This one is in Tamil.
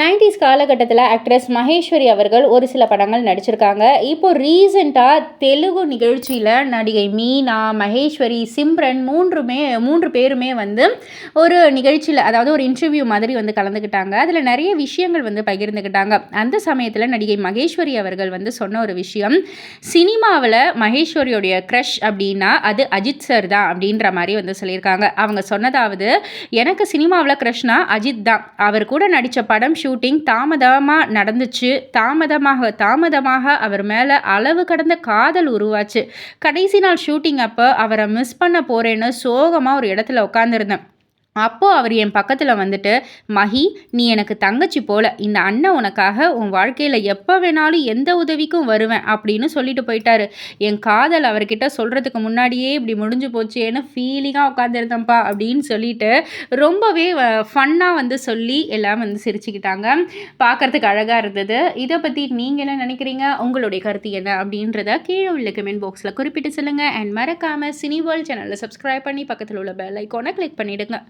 நைன்டிஸ் காலகட்டத்தில் ஆக்ட்ரஸ் மகேஸ்வரி அவர்கள் ஒரு சில படங்கள் நடிச்சிருக்காங்க. இப்போ ரீசெண்டாக தெலுங்கு நிகழ்ச்சியில் நடிகை மீனா மகேஸ்வரி சிம்ரன் மூன்றுமே மூன்று பேருமே வந்து ஒரு நிகழ்ச்சியில் அதாவது ஒரு இன்டர்வியூ மாதிரி வந்து கலந்துக்கிட்டாங்க. அதில் நிறைய விஷயங்கள் வந்து பகிர்ந்துக்கிட்டாங்க. அந்த சமயத்தில் நடிகை மகேஸ்வரி அவர்கள் வந்து சொன்ன ஒரு விஷயம் சினிமாவில் மகேஸ்வரியோடைய க்ரஷ் அப்படின்னா அது அஜித் சார் தான் அப்படின்ற மாதிரி வந்து சொல்லியிருக்காங்க. அவங்க சொன்னதாவது எனக்கு சினிமாவில் க்ரஷ்னா அஜித் தான். அவர் கூட நடித்த படம் ஷூட்டிங் தாமதமாக நடந்துச்சு. தாமதமாக தாமதமாக அவர் மேலே அளவு கடந்த காதல் உருவாச்சு. கடைசி நாள் ஷூட்டிங் அப்போ அவரை மிஸ் பண்ண போகிறேன்னு சோகமாக ஒரு இடத்துல உட்காந்துருந்தேன் அப்போது அவர் என் பக்கத்தில் வந்துட்டு மஹி நீ எனக்கு தங்கச்சி போல. இந்த அண்ணன் உனக்காக உன் வாழ்க்கையில் எப்போ வேணாலும் எந்த உதவிக்கும் வருவேன் அப்படின்னு சொல்லிட்டு போயிட்டாரு. என் காதல் அவர்கிட்ட சொல்கிறதுக்கு முன்னாடியே இப்படி முடிஞ்சு போச்சேன்னு ஃபீலிங்காக உட்காந்துருந்தேன்ப்பா அப்படின்னு சொல்லிட்டு ரொம்பவே ஃபன்னாக வந்து சொல்லி எல்லாம் வந்து சிரிச்சுக்கிட்டாங்க. பார்க்குறதுக்கு அழகாக இருந்தது. இதை பற்றி நீங்கள் என்ன நினைக்கிறீங்க? உங்களுடைய கருத்து என்ன? அப்படின்றத கீழே உள்ள கமெண்ட் பாக்ஸில் குறிப்பிட்டு சொல்லுங்கள் அண்ட் மறக்காமல் சினி வேர்ல்ட் சேனலில் சப்ஸ்கிரைப் பண்ணி பக்கத்தில் உள்ள பெல் ஐக்கோனை கிளிக் பண்ணிவிடுங்க